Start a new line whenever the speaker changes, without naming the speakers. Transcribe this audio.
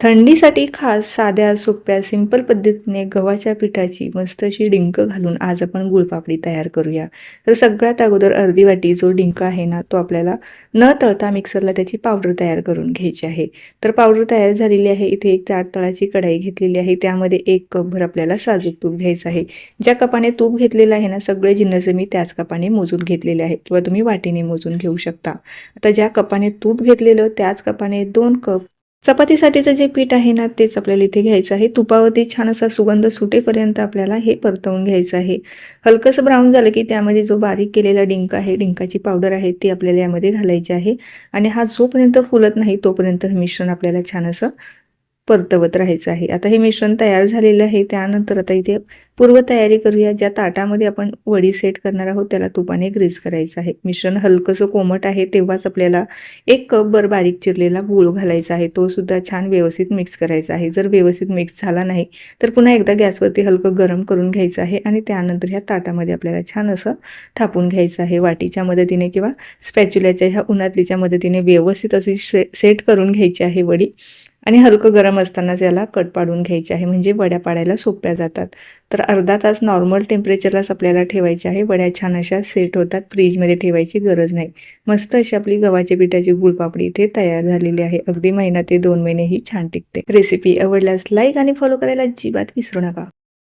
थंडीसाठी खास साध्या सोप्या सिंपल पद्धतीने गव्हाच्या पिठाची मस्त अशी डिंक घालून आज आपण गुळपापडी तयार करूया. तर सगळ्यात अगोदर अर्धी वाटी जो डिंक आहे ना तो आपल्याला न तळता मिक्सरला त्याची पावडर तयार करून घ्यायची आहे. तर पावडर तयार झालेली आहे. इथे एक चार तळाची कढाई घेतलेली आहे. त्यामध्ये एक कपभर आपल्याला साजूक तूप घ्यायचं आहे. ज्या कपाने तूप घेतलेलं आहे ना सगळे जिन्नस मी त्याच कपाने मोजून घेतलेले आहे किंवा तुम्ही वाटीने मोजून घेऊ शकता. आता ज्या कपाने तूप घेतलेलं त्याच कपाने दोन कप चपातीसाठीचं जे पीठ आहे ना तेच आपल्याला इथे घ्यायचं आहे. तुपावरती छान असा सुगंध सुटेपर्यंत आपल्याला हे परतवून घ्यायचं आहे. हलकंसं ब्राऊन झालं की त्यामध्ये जो बारीक केलेला डिंक आहे डिंकाची पावडर आहे ती आपल्याला यामध्ये घालायची आहे. आणि हा जोपर्यंत फुलत नाही तोपर्यंत हे मिश्रण आपल्याला छान असं परतवत राहायचं आहे. आता हे मिश्रण तयार झालेलं आहे. त्यानंतर आता इथे पूर्वतयारी करूया. ज्या ताटामध्ये आपण वडी सेट करणार आहोत त्याला तुपाने ग्रीस करायचं आहे. मिश्रण हलकंसं कोमट आहे तेव्हाच आपल्याला एक कप बर बारीक चिरलेला गूळ घालायचा आहे. तो सुद्धा छान व्यवस्थित मिक्स करायचा आहे. जर व्यवस्थित मिक्स झाला नाही तर पुन्हा एकदा गॅसवरती हलकं गरम करून घ्यायचं आहे आणि त्यानंतर ह्या ताटामध्ये आपल्याला छान असं थापून घ्यायचं आहे. वाटीच्या मदतीने किंवा स्पॅच्युल्याच्या ह्या उन्हातलीच्या मदतीने व्यवस्थित अशी शे सेट करून घ्यायची आहे वडी. आणि हलकं गरम असतानाच याला कट पाडून घ्यायचे आहे. म्हणजे वड्या पाडायला सोप्या जातात. तर अर्धा तास नॉर्मल टेम्परेचरलाच आपल्याला ठेवायचे आहे. वड्या छान अशा सेट होतात. फ्रीजमध्ये ठेवायची गरज नाही. मस्त अशी आपली गव्हाच्या पिठाची गुळपापडी इथे तयार झालेली आहे. अगदी महिना ते दोन महिने ही छान टिकते. रेसिपी आवडल्यास लाईक आणि फॉलो करायला अजिबात विसरू नका.